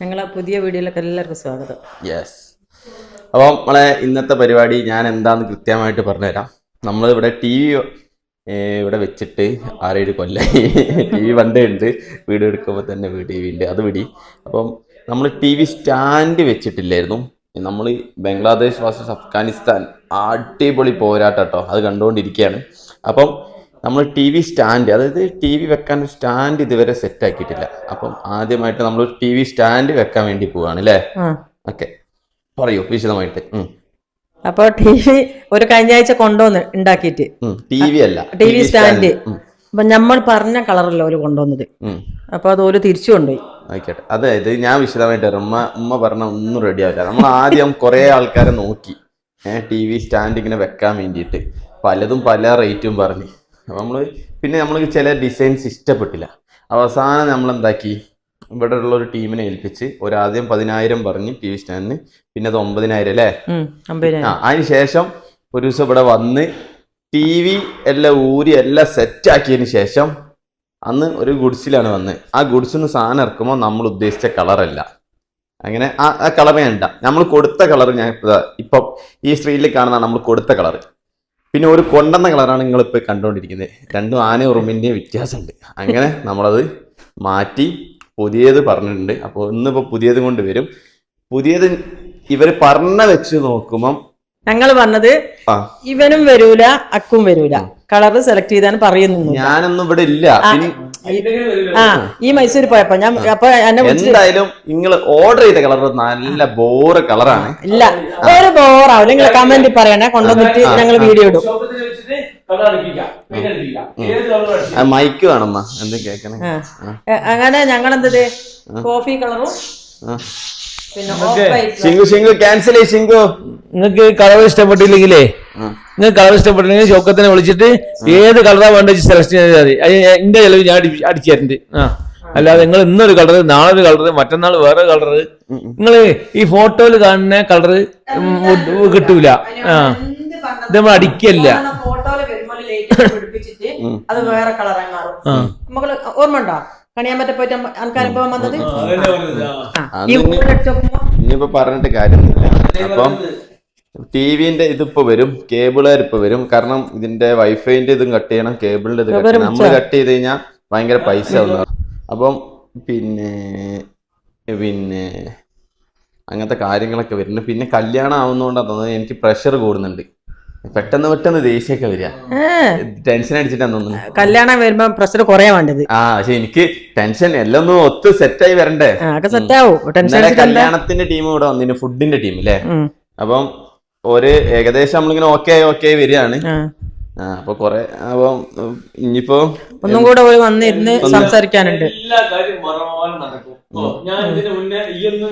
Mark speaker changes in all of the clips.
Speaker 1: ഞങ്ങളെ പുതിയ വീഡിയോയിലൊക്കെ എല്ലാവർക്കും സ്വാഗതം.
Speaker 2: യെസ് അപ്പോൾ നമ്മളെ ഇന്നത്തെ പരിപാടി ഞാൻ എന്താന്ന് കൃത്യമായിട്ട് പറഞ്ഞുതരാം. നമ്മൾ ഇവിടെ ടി വി ഇവിടെ വെച്ചിട്ട് ആറേഴ് കൊല്ല ടി വി പണ്ടേ ഉണ്ട് വീഡിയോ എടുക്കുമ്പോൾ തന്നെ ടി വി ഉണ്ട് അത് വിടി. അപ്പം നമ്മൾ ടി വി സ്റ്റാൻഡ് വെച്ചിട്ടില്ലായിരുന്നു. നമ്മൾ ബംഗ്ലാദേശ് വാസസ് അഫ്ഗാനിസ്ഥാൻ അടിപൊളി പോരാട്ടം അത് കണ്ടുകൊണ്ടിരിക്കുകയാണ് അപ്പം നമ്മൾ ടി വി സ്റ്റാൻഡ് അതായത് ടി വി വെക്കാൻ സ്റ്റാൻഡ് ഇതുവരെ സെറ്റ് ആക്കിയിട്ടില്ല അപ്പം ആദ്യമായിട്ട് നമ്മൾ ടി വി സ്റ്റാൻഡ് വെക്കാൻ വേണ്ടി പോവാണ് അല്ലേ? ഓക്കെ. പറയൂ വിശദമായിട്ട്.
Speaker 1: അപ്പോൾ ടി വി ഒരു കഴിഞ്ഞ ആഴ്ച കൊണ്ടുവന്ന് ഉണ്ടാക്കിയിട്ട്.
Speaker 2: ടി വി അല്ല
Speaker 1: ടി വി സ്റ്റാൻഡ്. അപ്പൊ നമ്മൾ പറഞ്ഞ കളറല്ല ഒരു കൊണ്ടുവന്നത്. അപ്പൊ അത് ഒരു തിരിച്ചു കൊണ്ടുപോയി.
Speaker 2: ആയിക്കോട്ടെ. അതായത് ഞാൻ വിശദമായിട്ട് ഉമ്മ ഉമ്മ പറഞ്ഞ ഒന്നും റെഡി ആവില്ല. നമ്മൾ ആദ്യം കുറെ ആൾക്കാരെ നോക്കി. ഏഹ് ടി വി സ്റ്റാൻഡ് ഇങ്ങനെ വെക്കാൻ വേണ്ടിയിട്ട്. പലതും പല റേറ്റും പറഞ്ഞു. നമ്മൾ പിന്നെ നമ്മൾ ചില ഡിസൈൻസ് ഇഷ്ടപ്പെട്ടില്ല. അവസാനം നമ്മൾ എന്താക്കി ഇവിടെ ഉള്ള ഒരു ടീമിനെ ഏൽപ്പിച്ച് ഒരാദ്യം പതിനായിരം പറഞ്ഞ് ടി വി സ്റ്റാൻഡിന് പിന്നെ അത് ഒമ്പതിനായിരം അല്ലേ? ആ അതിന് ശേഷം ഒരു ദിവസം ഇവിടെ വന്ന് ടി വി എല്ലാം ഊരി എല്ലാം സെറ്റ് ആക്കിയതിന് ശേഷം അന്ന് ഒരു ഗുഡ്സിലാണ് വന്ന് ആ ഗുഡ്സിൽ നിന്ന് സാധനം ഇറക്കുമ്പോൾ നമ്മൾ ഉദ്ദേശിച്ച കളറല്ല അങ്ങനെ ആ ആ കളർ ഞാൻ നമ്മൾ കൊടുത്ത കളർ ഞാൻ ഇപ്പൊ ഈ സ്ത്രീയിൽ കാണുന്ന നമ്മൾ കൊടുത്ത കളർ പിന്നെ ഒരു കൊണ്ടെന്ന കളറാണ് നിങ്ങളിപ്പോൾ കണ്ടുകൊണ്ടിരിക്കുന്നത് രണ്ടും ആന ഉറുമ്പിന്റെ വ്യത്യാസമുണ്ട്. അങ്ങനെ നമ്മളത് മാറ്റി പുതിയത് പറഞ്ഞിട്ടുണ്ട്. അപ്പോൾ ഇന്നിപ്പോൾ പുതിയത് കൊണ്ട് വരും. പുതിയത് ഇവർ പറഞ്ഞ വെച്ച് നോക്കുമ്പം
Speaker 1: ഞങ്ങൾ പറഞ്ഞത് ഇവനും വരൂല അക്കും വരൂല. കളർ സെലക്ട് ചെയ്താൽ പറയുന്നു
Speaker 2: ഞാനൊന്നും ഇവിടെ ഇല്ല.
Speaker 1: ആ ഈ മൈസൂർ പോയപ്പോ ഞാൻ അപ്പൊ എന്നെ
Speaker 2: എന്തായാലും നിങ്ങൾ ഓർഡർ ചെയ്ത കളർ നല്ല ബോറ് കളറാണ്
Speaker 1: ഇല്ല. ഒരു ബോറാവും നിങ്ങൾ കമന്റ് പറയണേ കൊണ്ടുവന്നിട്ട് ഞങ്ങൾ വീഡിയോ ഇടും.
Speaker 2: മൈക്ക് വേണമ്മ. എന്ത് കേക്കണേ.
Speaker 1: അങ്ങനെ ഞങ്ങൾ എന്തത് കോഫി കളറും പിന്നെ off white
Speaker 2: Shinku Shinku cancel ചെയ്യ് ശിങ്കു.
Speaker 3: നിങ്ങൾക്ക് കളർ ഇഷ്ടപ്പെട്ടില്ലെങ്കിലേ. നിങ്ങൾക്ക് കളർ ഇഷ്ടപ്പെട്ടില്ലെങ്കിൽ ഷോക്കത്തിനെ വിളിച്ചിട്ട് ഏത് കളറാ വേണ്ടത് സെലക്ട് ചെയ്താൽ മതി. എന്റെ ചെലവ് ഞാൻ അടിച്ചു തരുന്നുണ്ട് ആ. അല്ലാതെ നിങ്ങൾ ഇന്നൊരു കളർ നാളെ ഒരു കളർ മറ്റന്നാൾ വേറെ കളർ നിങ്ങൾ ഈ ഫോട്ടോയിൽ കാണുന്ന കളർ കിട്ടൂല. ആ. ഇത് നമ്മൾ അടിക്കല്ല.
Speaker 1: ഫോട്ടോയിൽ ലൈറ്റ് പിടിപ്പിച്ചിട്ട് അത് വേറെ കളറായി മാറും. നമുക്ക് ഓർമ്മ ഉണ്ടോ? പോയിട്ട് വന്നത്?
Speaker 2: ഇനിയിപ്പോ പറഞ്ഞിട്ട് കാര്യമൊന്നുമില്ല. അപ്പം ടി വിന്റെ ഇതിപ്പോ വരും കേബിളുകാർ ഇപ്പൊ വരും. കാരണം ഇതിന്റെ വൈഫൈന്റെ ഇതും കട്ട് ചെയ്യണം കേബിളിന്റെ ഇത് കട്ട് ചെയ്യണം. നമ്മൾ കട്ട് ചെയ്ത് കഴിഞ്ഞാൽ ഭയങ്കര പൈസ ആവുന്ന അപ്പം പിന്നെ പിന്നെ അങ്ങനത്തെ കാര്യങ്ങളൊക്കെ വരുന്നുണ്ട് പിന്നെ കല്യാണം ആവുന്നതുകൊണ്ടാണ് തോന്നുന്നത് എനിക്ക് പ്രഷർ കൂടുന്നുണ്ട്. പെട്ടെന്ന് പെട്ടെന്ന് ദേഷ്യമൊക്കെ വരിക. ടെൻഷൻ അടിച്ചിട്ടാന്ന് തോന്നുന്നു.
Speaker 1: കല്യാണം വരുമ്പോ പ്രഷർ കുറയാ വേണ്ടത്.
Speaker 2: ആ പക്ഷെ എനിക്ക് ടെൻഷൻ എല്ലാം ഒന്ന് ഒത്ത് സെറ്റായി വരണ്ടേ.
Speaker 1: സെറ്റ് ആവും.
Speaker 2: കല്യാണത്തിന്റെ ടീം ഇവിടെ വന്നിന് ഫുഡിന്റെ ടീം അല്ലേ അപ്പം ഒരു ഏകദേശം നമ്മളിങ്ങനെ ഓക്കെ ഓക്കെ വരികയാണ്. അപ്പൊ കൊറേ അപ്പൊ ഇനിയിപ്പോ
Speaker 1: ഒന്നും കൂടെ പോയി വന്നിരുന്ന് സംസാരിക്കാനുണ്ട്.
Speaker 3: എല്ലാ കാര്യം നടക്കും. ഞാൻ ഇതിന് മുന്നേ ഈ ഒന്ന്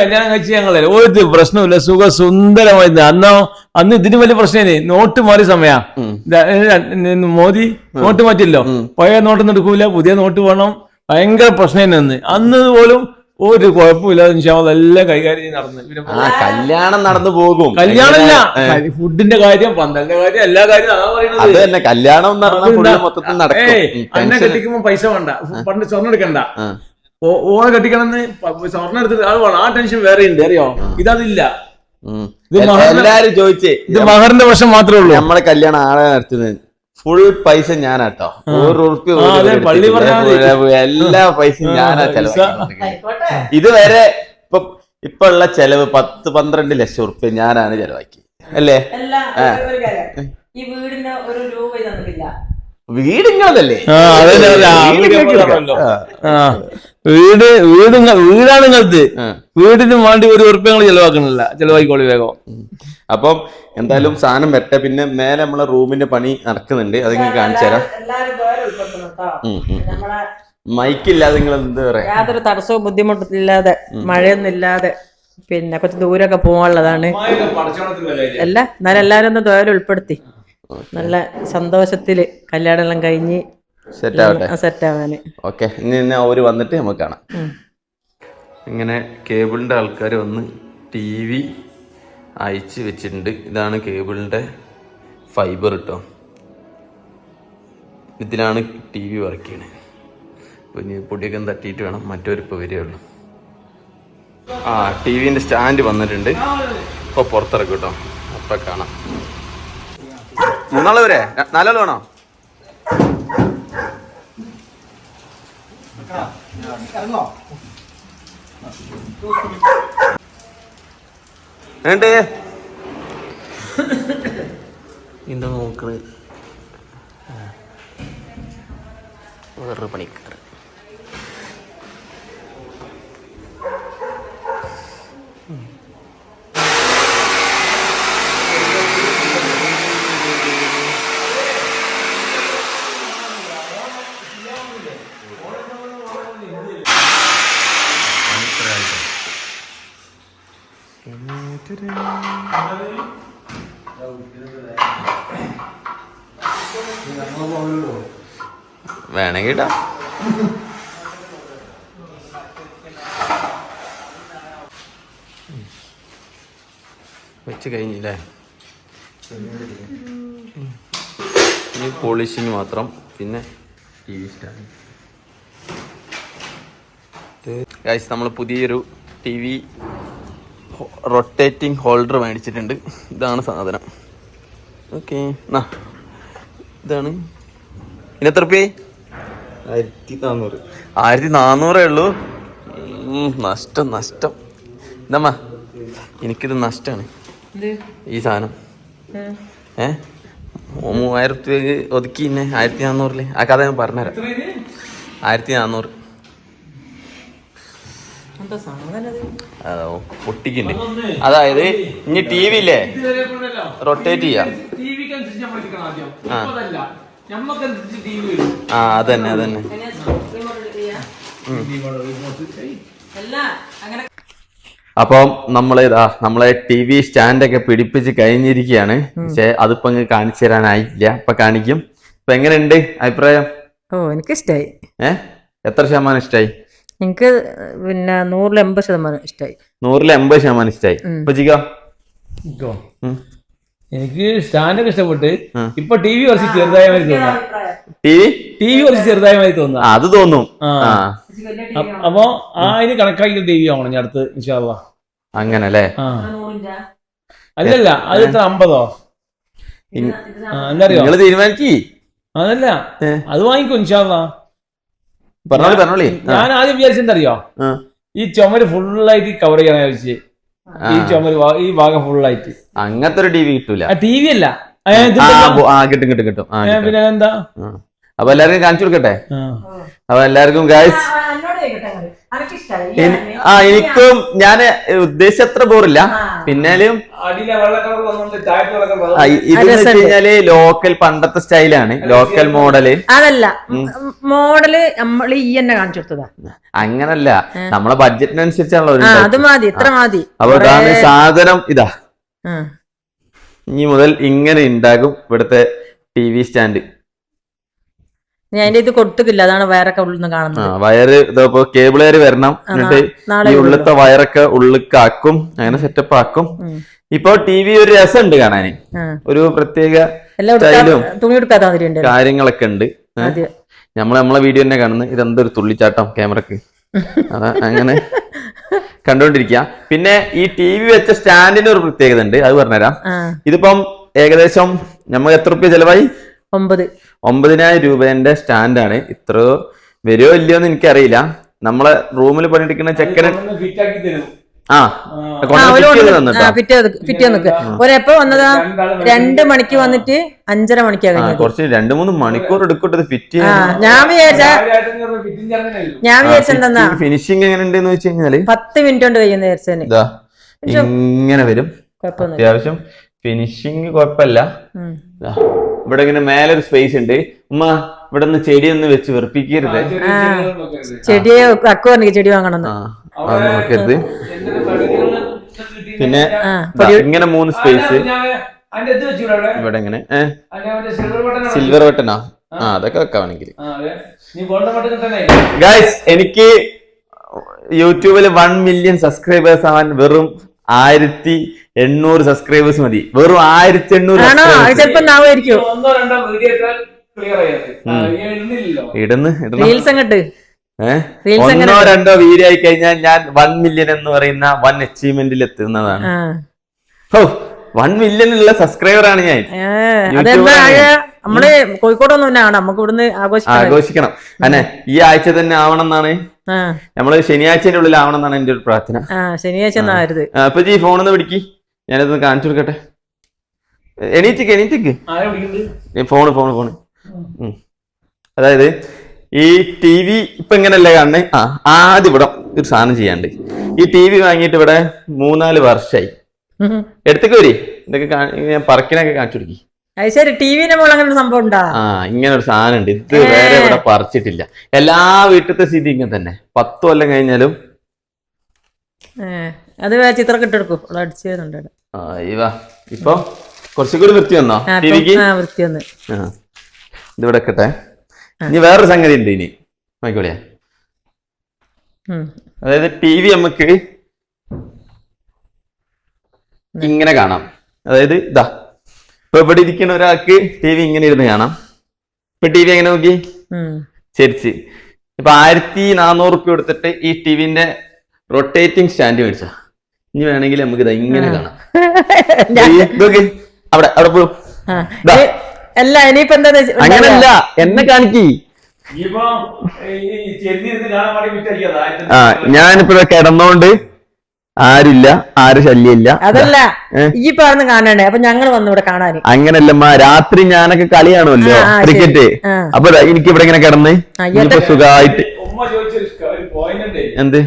Speaker 3: കല്യാണം കഴിച്ച് ഞങ്ങളെ ഒരു പ്രശ്നമില്ല സുഖ സുന്ദരമായി അന്നോ അന്ന് ഇതിന് വലിയ പ്രശ്നമില്ലേ? നോട്ട് മാറിയ സമയാ. മോദി നോട്ട് മാറ്റില്ലോ പഴയ നോട്ടൊന്നും എടുക്കൂല പുതിയ നോട്ട് വേണം. ഭയങ്കര പ്രശ്നം അന്ന് അന്ന് പോലും ഒരു കുഴപ്പമില്ലാതെ നിശാമത് എല്ലാം കൈകാര്യം ചെയ്ത് നടന്നു. പിന്നെ
Speaker 2: ആ കല്യാണം നടന്നു പോകും.
Speaker 3: കല്യാണമല്ല ഫുഡിന്റെ കാര്യം പന്തലിന്റെ കാര്യം എല്ലാ കാര്യം അതാ
Speaker 2: അത്
Speaker 3: പറയുന്നത്
Speaker 2: തന്നെ കല്യാണം എന്ന് പറഞ്ഞാൽ മൊത്തത്തിൽ നടക്കും.
Speaker 3: ഏയ് അന്നെ കെട്ടിക്കുമ്പോ പൈസ വേണ്ട. പണ്ട് സ്വർണം എടുക്കണ്ട.
Speaker 2: ആ.
Speaker 3: ഓ- ഓളെ കെട്ടിക്കണമെന്ന് പ- സ്വർണം എടുത്തിട്ട് അത് വേണം. ആ ടെൻഷൻ വേറെ ഉണ്ട് അറിയോ? ഇതതില്ല.
Speaker 2: ഉം.
Speaker 3: ഇത്
Speaker 2: എല്ലാരും ചോദിച്ചേ
Speaker 3: ഇത് മഹറിന്റെ വശം മാത്രമേ ഉള്ളൂ.
Speaker 2: നമ്മളെ കല്യാണം ആളെ നടത്തുന്നത്? ഫുൾ പൈസ ഞാനാട്ടോ. ഒരു
Speaker 3: പറഞ്ഞാ
Speaker 2: എല്ലാ പൈസയും ഞാനാ
Speaker 3: ചെലവ്
Speaker 2: ചെലവാക്കി ഇതുവരെ ഇപ്പൊ ഇപ്പൊ ഉള്ള ചെലവ് പത്ത് പന്ത്രണ്ട് ലക്ഷം ഉറുപ്പ്യ ഞാനാണ് ചെലവാക്കി അല്ലേ?
Speaker 1: ഈ വീടിന് ഒരു രൂപ തന്നിട്ടില്ല.
Speaker 2: വീടുങ്ങളതല്ലേ?
Speaker 3: ആ, അതന്നെ, അതെ, ആ,
Speaker 2: വീട്
Speaker 3: വീട് വീടാണ്
Speaker 2: നിങ്ങൾക്ക്
Speaker 3: വീടിന് വേണ്ടി ഒരു ഉറുപ്പ്യങ്ങൾ ചെലവാക്കണില്ല ചെലവാക്കിക്കോളി വേഗം.
Speaker 2: അപ്പം എന്തായാലും സാധനം വരട്ടെ പിന്നെ മേലെ നമ്മളെ റൂമിന്റെ പണി നടക്കുന്നുണ്ട്. അത് നിങ്ങൾക്ക് കാണിച്ചു തരാം.
Speaker 1: എല്ലാരും
Speaker 2: മൈക്കില്ലാതെ നിങ്ങൾ എന്ത് പറയാ?
Speaker 1: യാതൊരു തടസ്സവും ബുദ്ധിമുട്ടില്ലാതെ മഴയൊന്നും ഇല്ലാതെ പിന്നെ കുറച്ച് ദൂരമൊക്കെ പോകാനുള്ളതാണ്. അല്ല എന്നാലും എല്ലാവരും ഒന്ന് ദ്വയം ഉൾപ്പെടുത്തി. നല്ല സന്തോഷത്തിൽ കല്യാണം എല്ലാം കഴിഞ്ഞ്
Speaker 2: സെറ്റ് ആവട്ടെ
Speaker 1: സെറ്റ് ആവാന്
Speaker 2: ഓക്കെ ഇനി ഇന്ന് അവർ വന്നിട്ട് നമുക്ക് കാണാം. ഇങ്ങനെ കേബിളിന്റെ ആൾക്കാർ വന്ന് ടി വി അയച്ച് വെച്ചിട്ടുണ്ട്. ഇതാണ് കേബിളിന്റെ ഫൈബർ കേട്ടോ ഇതിലാണ് ടി വി വർക്ക് ചെയ്യണത് അപ്പോൾ ഇനി പൊടിയൊക്കെ തട്ടിയിട്ട് വേണം. മറ്റൊരിപ്പോൾ വരികയുള്ളൂ ആ ടി വിന്റെ സ്റ്റാൻഡ് വന്നിട്ടുണ്ട്. ഇപ്പൊ പുറത്തിറക്കും കേട്ടോ അപ്പം കാണാം. മൂന്നാൾ വരെ? നാലാൾ വേണോ? ഏണ്ട് എന്താ നോക്കണത് വേറൊരു പണിക്കാർ വേണമെങ്കിൽ ഇടാം വെച്ച് കഴിഞ്ഞില്ലേ? ഇനി പോളിഷിങ് മാത്രം പിന്നെ സ്റ്റാൻഡ് ഗൈസ് നമ്മൾ പുതിയൊരു ടി വി റൊട്ടേറ്റിംഗ് ഹോൾഡർ മേടിച്ചിട്ടുണ്ട്. ഇതാണ് സാധനം. ഓക്കെ ഇതാണ്. ഇനി എത്ര റുപ്യ
Speaker 4: ആയിരത്തി നാന്നൂറ്
Speaker 2: ആയിരത്തി നാന്നൂറേ ഉള്ളൂ നഷ്ടം നഷ്ടം. ഇതമ്മ എനിക്കിത് നഷ്ടമാണ്. ഈ സാധനം. ഏ? മൂവായിരം റുപ്യക്ക് ഒതുക്കി തന്നെ ആയിരത്തി നാന്നൂറിൽ ആ കഥ ഞാൻ പറഞ്ഞുതരാം. ആയിരത്തി നാന്നൂറ്
Speaker 1: എന്താ സാധനം ഇത്?
Speaker 2: അതോ പൊട്ടിക്കുണ്ട് അതായത് ഇനി ടി വി ഇല്ലേ? റൊട്ടേറ്റ് ചെയ്യാം. ആ. ആ അതന്നെ അതന്നെ.
Speaker 1: അല്ല അങ്ങനെ
Speaker 2: അപ്പം നമ്മളെ ഇതാ നമ്മളെ ടി വി സ്റ്റാൻഡൊക്കെ പിടിപ്പിച്ച് കഴിഞ്ഞിരിക്കുകയാണ്. പക്ഷെ അതിപ്പോ അങ്ങ് കാണിച്ചു തരാനായില്ല. ഇപ്പൊ കാണിക്കും. ഇപ്പൊ എങ്ങനെയുണ്ട് അഭിപ്രായം?
Speaker 1: ഓ എനിക്ക് ഇഷ്ടമായി
Speaker 2: ഏ? എത്ര ശതമാനം ഇഷ്ടായി?
Speaker 1: എനിക്ക് പിന്നെ നൂറിൽ എൺപത് ശതമാനം ഇഷ്ടായി.
Speaker 2: നൂറിൽ എൺപത് ശതമാനം ഇഷ്ടായി. ഇപ്പൊ ജിഗോ.
Speaker 3: എനിക്ക് സ്റ്റാൻഡൊക്കെ ഇഷ്ടപ്പെട്ട്. ഇപ്പൊ ടി വി കുറച്ച് ചെറുതായ മാതിരി തോന്നുന്നു
Speaker 2: ടി വി
Speaker 3: കുറച്ച് ചെറുതായ മാതിരി തോന്നുന്നു
Speaker 2: അത് തോന്നും.
Speaker 3: അപ്പൊ ആ അതിന് കണക്കാക്കി ടി വി ആവണം ഞാൻ അടുത്ത് ഇൻഷാല്ല
Speaker 2: അങ്ങനെ അല്ലേ
Speaker 3: അല്ലല്ല അത് എത്ര അമ്പതോ? എന്താ എന്നറിയോ
Speaker 2: തീരുമാനിക്കി.
Speaker 3: അതല്ല അത് വാങ്ങിക്കോ ഇൻഷാല്ല ഞാൻ ആദ്യം വിചാരിച്ചെന്തറിയോ. ഈ ചുമര് ഫുള്ളായിട്ട് കവർ ചെയ്യാൻ വിചാരിച്ച് ഈ ചുമര് ഈ ഭാഗം ഫുള്ളായിട്ട്
Speaker 2: അങ്ങനത്തെ ഒരു ടി വി കിട്ടൂല.
Speaker 3: ടി വി അല്ല.
Speaker 2: കിട്ടും കിട്ടും കിട്ടും.
Speaker 3: പിന്നെ എന്താ
Speaker 2: അപ്പൊ എല്ലാവർക്കും കാണിച്ചു കൊടുക്കട്ടെ. അപ്പൊ എല്ലാവർക്കും ഗായ്സ് ആ എനിക്കും ഞാൻ ഉദ്ദേശിച്ചത്ര ബോറില്ല പിന്നാലും കഴിഞ്ഞാൽ ലോക്കൽ പണ്ടത്തെ സ്റ്റൈലാണ്. Local model.
Speaker 1: അതല്ല മോഡൽ നമ്മൾ ഈ എന്നെ കാണിച്ചു കൊടുത്തതാ.
Speaker 2: അങ്ങനല്ല. നമ്മളെ ബഡ്ജറ്റിനനുസരിച്ചാണല്ലോ ഒരു
Speaker 1: അത് മതി ഇത്ര മതി.
Speaker 2: അപ്പൊ ഇതാണ് സാധനം ഇതാ. ഇനി മുതൽ ഇങ്ങനെ ഉണ്ടാകും ഇവിടുത്തെ ടി വി സ്റ്റാൻഡ്.
Speaker 1: ഞാൻ ഇത് കൊടുത്തിട്ടില്ല അതാണ് വയറൊക്കെ ഉള്ളിൽ നിന്ന് കാണുന്നത്.
Speaker 2: വയറ് ഇതപ്പോ കേബിൾ കയറി വരണം. എന്നിട്ട് ഈ ഉള്ളിലത്തെ വയറൊക്കെ ഉള്ളിക്കാക്കും. അങ്ങനെ സെറ്റപ്പ് ആക്കും. ഇപ്പോ ടി വി ഒരു രസമുണ്ട് കാണാന് ഒരു പ്രത്യേക
Speaker 1: തുണി എടുക്കാത്ത ഉണ്ട്.
Speaker 2: കാര്യങ്ങളൊക്കെ ഉണ്ട്. നമ്മൾ നമ്മളെ വീഡിയോ തന്നെ കാണുന്നത്. ഇതെന്തൊരു തുള്ളിച്ചാട്ടം ക്യാമറക്ക്. അങ്ങനെ കണ്ടോണ്ടിരിക്ക പിന്നെ ഈ ടി വി വെച്ച സ്റ്റാൻഡിന് ഒരു പ്രത്യേകത ഉണ്ട്. അത് പറഞ്ഞുതരാം. ഇതിപ്പം ഏകദേശം നമ്മൾ എത്ര റുപ്യ ചെലവായി?
Speaker 1: ഒമ്പത്.
Speaker 2: ഒമ്പതിനായിരം രൂപേന്റെ സ്റ്റാൻഡാണ്. ഇത്ര വരുമോ ഇല്ലയോന്ന് എനിക്കറിയില്ല. നമ്മളെ റൂമിൽ പണിയെടുക്കുന്ന ചെക്കന്
Speaker 3: ഫിറ്റ് ആക്കി തരും.
Speaker 2: ആ
Speaker 1: ഫിറ്റ് ഒരെപ്പോ വന്നതാ? രണ്ട് മണിക്ക് വന്നിട്ട് അഞ്ചര മണിക്കാ
Speaker 2: ആ
Speaker 1: കഴിഞ്ഞത്.
Speaker 2: കുറച്ച് രണ്ടു മൂന്ന് മണിക്കൂർ എടുക്കട്ടെ ഫിറ്റ്
Speaker 1: ഞാൻ വിചാരിച്ച
Speaker 3: ഫിറ്റിംഗ് ചടങ്ങായിരുന്നു
Speaker 1: ഞാൻ വിചാരിച്ചെന്താ
Speaker 2: ഫിനിഷിംഗ് എങ്ങനെ ഉണ്ടെന്ന് വെച്ച് കഴിഞ്ഞാൽ
Speaker 1: പത്ത് മിനിറ്റ് കൊണ്ട് കഴിയുന്ന വിചാരിച്ചതിന്
Speaker 2: ഇങ്ങനെ വരും. അത്യാവശ്യം ഫിനിഷിംഗ് കുഴപ്പമില്ല. ദാ, ഇവിടെ ഇങ്ങനെ മേലെ ഒരു സ്പേസ് ഉണ്ട്. ഉമ്മ ഇവിടെ നിന്ന് ചെടി ഒന്ന് വെച്ച് വെറുപ്പിക്കരുത്.
Speaker 1: ചെടിയെ ചെടി
Speaker 2: വാങ്ങണം നോക്കരുത്. പിന്നെ ഇങ്ങനെ മൂന്ന് സ്പേസ് ഇവിടെ ഇങ്ങനെ
Speaker 3: സിൽവർ ബട്ടനാ
Speaker 2: സിൽവർ ബട്ടണാ ആ? അതൊക്കെ വെക്കാണെങ്കിൽ
Speaker 3: ആ അതെ. നീ ഗോൾഡൻ ബട്ടൺ തന്നെ
Speaker 2: ഗൈസ് എനിക്ക് യൂട്യൂബിൽ വൺ മില്യൺ സബ്സ്ക്രൈബേഴ്സ് ആവാൻ വെറും ആയിരത്തി എണ്ണൂറ് സബ്സ്ക്രൈബേഴ്സ് മതി. വെറും ആയിരത്തി എണ്ണൂറ്
Speaker 1: ആണോ ചിലപ്പോ നാവായിരിക്കും.
Speaker 3: ഒന്നോ രണ്ടോ വീഡിയോ ഇട്ടാൽ ക്ലിയർ
Speaker 1: റീൽസ് അങ്ങോട്ട്.
Speaker 2: ഒന്നോ രണ്ടോ വീഡിയോ ആയി കഴിഞ്ഞാൽ ഞാൻ വൺ മില്യൺ എന്ന് പറയുന്ന വൺ അച്ചീവ്മെന്റിൽ എത്തുന്നതാണ്. ഓ വൺ മില്യൺ ഉള്ള സബ്സ്ക്രൈബർ ആണ് ഞാൻ.
Speaker 1: നമ്മൾ കോഴിക്കോട് ഒന്നും നമുക്ക് ഇവിടുന്ന്
Speaker 2: ആഘോഷിക്കണം. അന്നെ ഈ ആഴ്ച തന്നെ ആവണം എന്നാണ്. നമ്മൾ ശനിയാഴ്ചന്റെ ഉള്ളിൽ ആവണം എന്നാണ് എന്റെ ഒരു പ്രാർത്ഥന.
Speaker 1: ആ ശനിയാഴ്ച ഒന്നും
Speaker 2: അപ്പൊ ജി ഫോണൊന്ന് പിടിക്ക്. ഞാനതൊന്ന് കാണിച്ചു കൊടുക്കട്ടെ. എണീറ്റിക്ക് എണീറ്റിക്ക്.
Speaker 3: Phone phone
Speaker 2: phone phone phone ഉം. അതായത് ഈ ടി വി ഇപ്പൊ ഇങ്ങനല്ലേ കാണണേ ആ ആദ്യം ഇവിടെ ഒരു സാധനം ചെയ്യാണ്ട്. ഈ ടി വി വാങ്ങിയിട്ട് ഇവിടെ മൂന്നാൽ വർഷമായി
Speaker 1: എടുത്തേക്കോരി
Speaker 2: എടുത്തേക്ക് വരി. ഇതൊക്കെ ഞാൻ പറക്കിനൊക്കെ കാണിച്ചു കൊടുക്കി.
Speaker 1: അത് ശരി ടിവിന്റെ മുകളിൽ അങ്ങനെ സംഭവം ഉണ്ടാ?
Speaker 2: ആ ഇങ്ങനെ ഒരു സാധനം ഉണ്ട് ഇത് വേറെ ഇവിടെ പറിച്ചിട്ടില്ല. എല്ലാ വീട്ടിലത്തെ സ്ഥിതി ഇങ്ങനെ തന്നെ. പത്ത് കൊല്ലം കഴിഞ്ഞാലും
Speaker 1: അത് ചിത്രം കിട്ടെടുക്കും ഇവിടെ അടിച്ചു
Speaker 2: ഇപ്പൊ കുറച്ചുകൂടി വൃത്തി വന്നോ?
Speaker 1: വൃത്തി വന്ന്.
Speaker 2: ഇതിവിടെ വെക്കട്ടെ. ഇനി വേറൊരു സംഗതി ഉണ്ട് ഇനി. നോക്കിക്കോളിയാ. അതായത് ടി വി നമുക്ക് ഇങ്ങനെ കാണാം. അതായത് ഇതാ ഇപ്പൊ ഇവിടെ ഇരിക്കുന്ന ഒരാൾക്ക് ടി വി ഇങ്ങനെ ഇരുന്ന് കാണാം. ഇപ്പൊ ടി വി എങ്ങനെ നോക്കി. ശരിച്ച്. ഇപ്പൊ ആയിരത്തി നാനൂറ് റുപ്യ കൊടുത്തിട്ട് ഈ ടിവിന്റെ റൊട്ടേറ്റിംഗ് സ്റ്റാൻഡ് മേടിച്ച ഇനി വേണമെങ്കിൽ നമുക്ക് ഇത് ഇങ്ങനെ കാണാം. അവിടെ അവിടെ പോ ദാ.
Speaker 1: ഏ, അല്ല ഇനിയിപ്പോ എന്താ
Speaker 2: അങ്ങനല്ല. എന്നെ കാണിക്കി. ഞാനിപ്പോ കിടന്നോണ്ട് ആരില്ല ആര് ശല്യമില്ല.
Speaker 1: അതല്ല? ഈ പറഞ്ഞ് കാണണേ അപ്പൊ ഞങ്ങൾ വന്നു ഇവിടെ കാണാൻ
Speaker 2: അങ്ങനല്ലമ്മ രാത്രി ഞാനൊക്കെ കളി കാണുമല്ലോ
Speaker 1: ആ, ആ, ശരി.
Speaker 2: ക്രിക്കറ്റ്. അപ്പൊ എനിക്ക് ഇവിടെ ഇങ്ങനെ കിടന്ന് ഇനിയിപ്പോ സുഖമായിട്ട്
Speaker 3: ഉമ്മ ചോദിച്ചൊരു ഒരു പോയിന്റ് ഉണ്ട്?
Speaker 2: എന്ത്?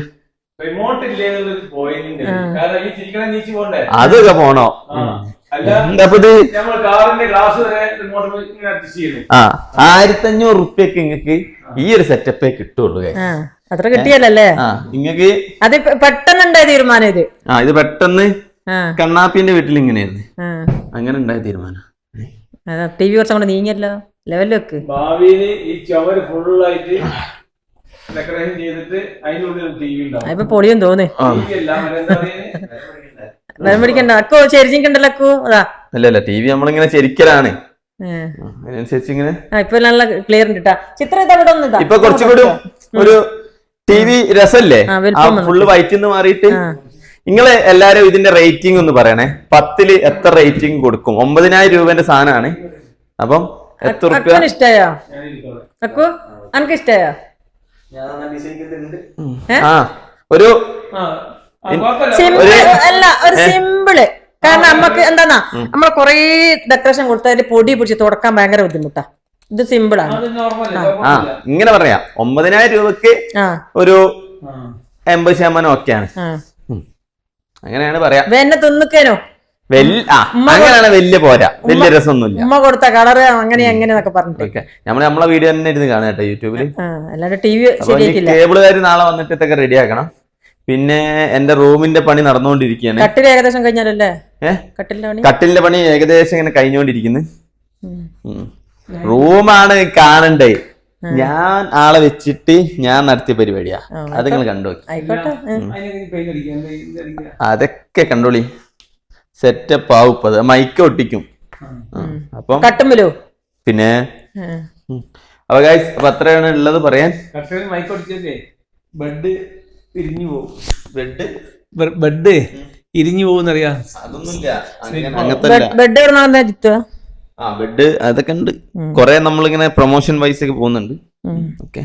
Speaker 3: റിമോട്ട് ഇല്ലേ എന്നുള്ളൊരു പോയിന്റ് കാരണം ഈ ചിരിക്കണ നീച്ച് പോണ്ടേ?
Speaker 2: അതൊക്കെ പോണോ? ആയിരത്തഞ്ഞൂറ് ആയിരത്തി അഞ്ഞൂറ് റുപ്യക്ക് നിങ്ങക്ക് ഈ ഒരു സെറ്റപ്പേ കിട്ടുള്ളൂ
Speaker 1: അത്ര കിട്ടിയല്ലേ
Speaker 2: ആ. നിങ്ങക്ക്
Speaker 1: അത് പെട്ടെന്നുണ്ടായ തീരുമാനം ഇത്.
Speaker 2: ആ ഇത് പെട്ടെന്ന് കണ്ണാപ്പിന്റെ വീട്ടിൽ ഇങ്ങനെയായിരുന്നു അങ്ങനെ ഉണ്ടായ തീരുമാനം
Speaker 1: ടി വി കുറച്ചും കൂടെ നീങ്ങിയല്ലോ. ലെവലിൽ വെക്ക്.
Speaker 3: ഭാവിയിൽ ഈ ചവര് ഫുള്ളായിട്ട് ഡെക്കറേഷൻ ചെയ്തിട്ട് അതിനുള്ളിൽ ടി വി ഉണ്ടാവും.
Speaker 1: ഇപ്പൊ പൊളിയും തോന്നി വെള്ളം പിടിക്കണ്ട. അക്കോ ചെരിഞ്ഞിക്കണ്ടല്ലോ അക്കോ. അതാ.
Speaker 2: അല്ല അല്ല ടി വി നമ്മളിങ്ങനെ ശരിക്കലാണ്. അതിനനുസരിച്ച് ഇങ്ങനെ
Speaker 1: ആ ഇപ്പൊ നല്ല ക്ലിയർ ഉണ്ട് ട്ടാ. ചിത്രം ഇതവിടെ അവിടെ ഒന്ന്.
Speaker 2: ഇപ്പൊ കുറച്ചുകൂടി ഒരു ടി വി രസല്ലേ? ഫുള്ള് വൈറ്റ് എന്ന് മാറിയിട്ട്
Speaker 1: നിങ്ങൾ
Speaker 2: നിങ്ങൾ എല്ലാരും ഇതിന്റെ റേറ്റിംഗ് ഒന്ന് പറയണേ. പത്തിൽ എത്ര റേറ്റിംഗ് കൊടുക്കും? ഒമ്പതിനായിരം രൂപന്റെ സാധനമാണ് അപ്പം എത്ര റുപ്യ
Speaker 1: ഇഷ്ടായോ? അനക്ക്?
Speaker 2: ആ ഒരു
Speaker 1: അല്ല ഒരു സിമ്പിൾ. കാരണം നമുക്ക് എന്താന്നാ നമ്മൾ കൊറേ ഡെക്കറേഷൻ കൊടുത്താൽ പൊടി പിടിച്ച് തുടക്കാൻ ഭയങ്കര ബുദ്ധിമുട്ടാ. ഇത് സിമ്പിളാണ്
Speaker 3: ആണ്. നോർമൽ
Speaker 2: ആ. ഇങ്ങനെ പറയാ. ഒമ്പതിനായിരം രൂപക്ക് ഒരു എൺപത് ശതമാനം ഒക്കെയാണ്. അങ്ങനെയാണ് പറയാ.
Speaker 1: വെന്നെ തിന്നുക്കേനോ.
Speaker 2: അങ്ങനെയാണ് വലിയ പോരാ. വലിയ രസമൊന്നുമില്ല.
Speaker 1: ഉമ്മ കൊടുത്ത കളറ് അങ്ങനെ എങ്ങനെ പറഞ്ഞിട്ട്.
Speaker 2: ഓക്കെ. നമ്മൾ നമ്മളെ വീഡിയോ തന്നെ ഇരുന്ന് കാണാം കേട്ടോ
Speaker 1: യൂട്യൂബിൽ
Speaker 2: കേബിളുകാർ നാളെ വന്നിട്ട് ഇതൊക്കെ റെഡിയാക്കണം പിന്നെ എന്റെ റൂമിന്റെ പണി നടന്നുകൊണ്ടിരിക്കുകയാണ്.
Speaker 1: കട്ടിൽ ഏകദേശം കഴിഞ്ഞാലല്ലേ? കട്ടിലിന്റെ പണി?
Speaker 2: കട്ടിലിന്റെ പണി ഏകദേശം ഇങ്ങനെ കഴിഞ്ഞുകൊണ്ടിരിക്കുന്നു. റൂമാണ് കാണണ്ടേ? ഞാൻ ആളെ വെച്ചിട്ട് ഞാൻ നടത്തിയ പരിപാടിയാ. അത് നിങ്ങൾ കണ്ടു അതൊക്കെ കണ്ടോളി. സെറ്റപ്പ് ആവും ഇപ്പൊ അത് മൈക്ക് ഒട്ടിക്കും. അപ്പം
Speaker 1: കട്ടുമ്പലോ
Speaker 2: പിന്നെ. അപ്പൊ ഗൈസ് അപ്പൊ അത്രയാണ് ഉള്ളത് പറയാൻ.
Speaker 3: മൈക്ക് ബെഡ് ഇരിഞ്ഞു പോകും.
Speaker 2: ബെഡ്
Speaker 3: ബെഡ് ഇരിഞ്ഞു പോകുന്നറിയാം.
Speaker 2: അതൊന്നുമില്ല. അങ്ങനത്തെ.
Speaker 1: ബെഡ് ബെഡ് എവിടെ നിന്നാ ജിത്തുവാ
Speaker 2: ആ ബെഡ് അതൊക്കെ ഉണ്ട്. കൊറേ നമ്മളിങ്ങനെ പ്രൊമോഷൻ വൈസ് ഒക്കെ പോകുന്നുണ്ട്. ഓക്കെ.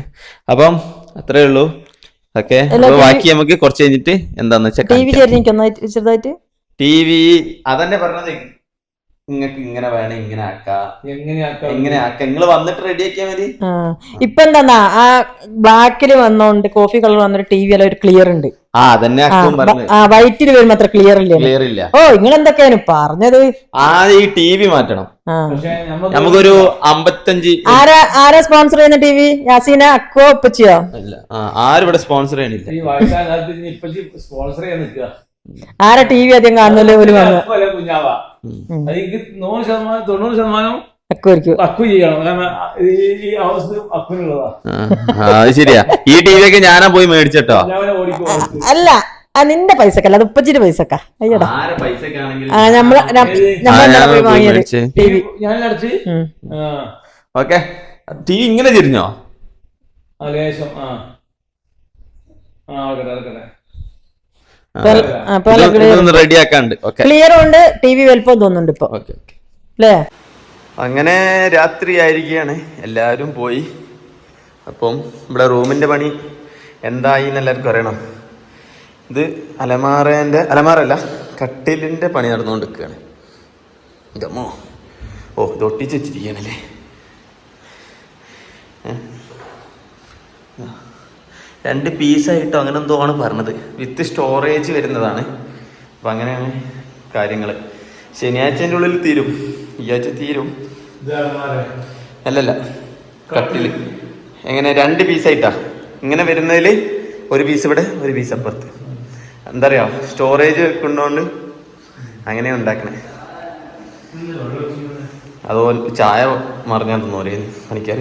Speaker 2: അപ്പം അത്രേ ഉള്ളൂ. ഓക്കെ. ബാക്കി നമുക്ക് കുറച്ച് കഴിഞ്ഞിട്ട് എന്താന്ന് വെച്ചാൽ
Speaker 1: ടി വി ചെറുതായിട്ട്?
Speaker 2: ടി വി അതന്നെ പറഞ്ഞത്. നിങ്ങൾക്ക് ഇങ്ങനെ വേണം ഇങ്ങനെ ആക്കാം.
Speaker 3: എങ്ങനെയാക്കാം
Speaker 2: ഇങ്ങനെ ആക്കാം? നിങ്ങൾ വന്നിട്ട് റെഡി ആക്കിയാൽ മതി.
Speaker 1: ഇപ്പൊ എന്താന്നാ ആ ബ്ലാക്കിൽ വന്നോണ്ട് കോഫി കളർ വന്നൊരു ടി വി ഒരു ക്ലിയർ ഉണ്ട്.
Speaker 2: ആ അതന്നെ അക്കും പറഞ്ഞു
Speaker 1: ആ വൈറ്റിൽ വരുമ്പോ അത്ര ക്ലിയർ ഇല്ല.
Speaker 2: ക്ലിയർ ഇല്ല.
Speaker 1: ഓ നിങ്ങൾ എന്തൊക്കെയാണ് പറഞ്ഞത്?
Speaker 2: ആ ഈ ടി വി മാറ്റണം. നമുക്കൊരു അമ്പത്തഞ്ച്
Speaker 1: ആരാ ആരാ സ്പോൺസർ ചെയ്യുന്ന ടി വി യാസീന അക്കോ ഉപ്പച്ചിയോ?
Speaker 2: അല്ല ആരും ഇവിടെ സ്പോൺസർ ചെയ്യണില്ല.
Speaker 3: സ്പോൺസർ ചെയ്യാൻ നിൽക്കുക
Speaker 1: ആരാ ടി വി അധികം കാണുന്നല്ലോ പോലും വന്ന്
Speaker 3: എനിക്ക് നൂറ് ശതമാനം തൊണ്ണൂറ് ശതമാനം
Speaker 2: അത് ശരിയാ. ഈ ടി വി ഒക്കെ ഞാനാ പോയി മേടിച്ചട്ടോ.
Speaker 1: അല്ല ആ നിന്റെ പൈസക്കല്ല അത് ഉപ്പച്ചിന്റെ പൈസക്ക. അയ്യടാ. ആ
Speaker 2: നമ്മൾ
Speaker 1: പോയി വാങ്ങിയത്? T V.
Speaker 2: Okay. T V ഇങ്ങനെ തിരിഞ്ഞോ?
Speaker 3: ആ ലേശം ആ. ആ ഓക്കെ ആകട്ടെ
Speaker 2: ഇതൊന്ന് റെഡി ആക്കാണ്ട്. ഓക്കെ
Speaker 1: ക്ലിയർ ഉണ്ട് ടി വി വലുപ്പം തോന്നുന്നുണ്ട് ഇപ്പൊ.
Speaker 2: ഓക്കെ ഓക്കെ
Speaker 1: അല്ലേ?
Speaker 2: അങ്ങനെ രാത്രി ആയിരിക്കുകയാണ്. എല്ലാവരും പോയി. അപ്പം ഇവിടെ റൂമിന്റെ പണി എന്തായി എന്ന് എല്ലാവർക്കും അറിയണം. ഇത് അലമാറേന്റെ അലമാറല്ല കട്ടിലിന്റെ പണി നടന്നുകൊണ്ടിരിക്കുകയാണ്. ഇതമ്മോ? ഓ ഇത് ഒട്ടിച്ച് വെച്ചിരിക്കുകയാണല്ലേ. രണ്ട് പീസായിട്ടോ അങ്ങനെ എന്തോ ആണ് പറഞ്ഞത്. വിത്ത് സ്റ്റോറേജ് വരുന്നതാണ്. അപ്പം അങ്ങനെയാണ് കാര്യങ്ങൾ ശനിയാഴ്ചന്റെ ഉള്ളിൽ തീരും. ഈ ആഴ്ച തീരും. അല്ലല്ല. കട്ടിൽ. എങ്ങനെ? രണ്ട് പീസായിട്ടാ ഇങ്ങനെ വരുന്നതിൽ ഒരു പീസ് ഇവിടെ ഒരു പീസ് അപ്പുറത്ത്. എന്താ പറയാ സ്റ്റോറേജ് കൊണ്ടുകൊണ്ട് അങ്ങനെ ഉണ്ടാക്കണേ. അതുപോലെ ചായ മറിഞ്ഞാൽ തന്നോലേ പണിക്കാർ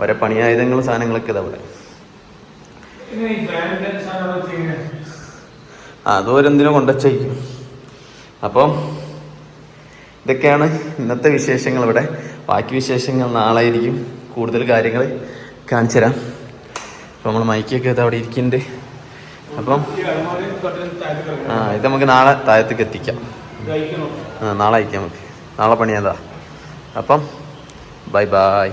Speaker 2: ഓരോ പണിയായുധങ്ങളും സാധനങ്ങളൊക്കെ ഇതാ ഇവിടെ. ആ അതോരെന്തിനോ കൊണ്ടുവച്ചേക്കും. അപ്പം ഇതൊക്കെയാണ് ഇന്നത്തെ വിശേഷങ്ങൾ ഇവിടെ. ബാക്കി വിശേഷങ്ങൾ നാളെ ആയിരിക്കും കൂടുതൽ കാര്യങ്ങൾ കാണിച്ചു തരാം. അപ്പം നമ്മൾ മൈക്കൊക്കെ ഇത് അവിടെ ഇരിക്കുന്നുണ്ട്. അപ്പം ആ ഇത് നമുക്ക് നാളെ താഴത്തേക്ക് എത്തിക്കാം. ആ നാളെ അയക്കാം നമുക്ക്. നാളെ പണിയാതാ അപ്പം ബൈ ബൈ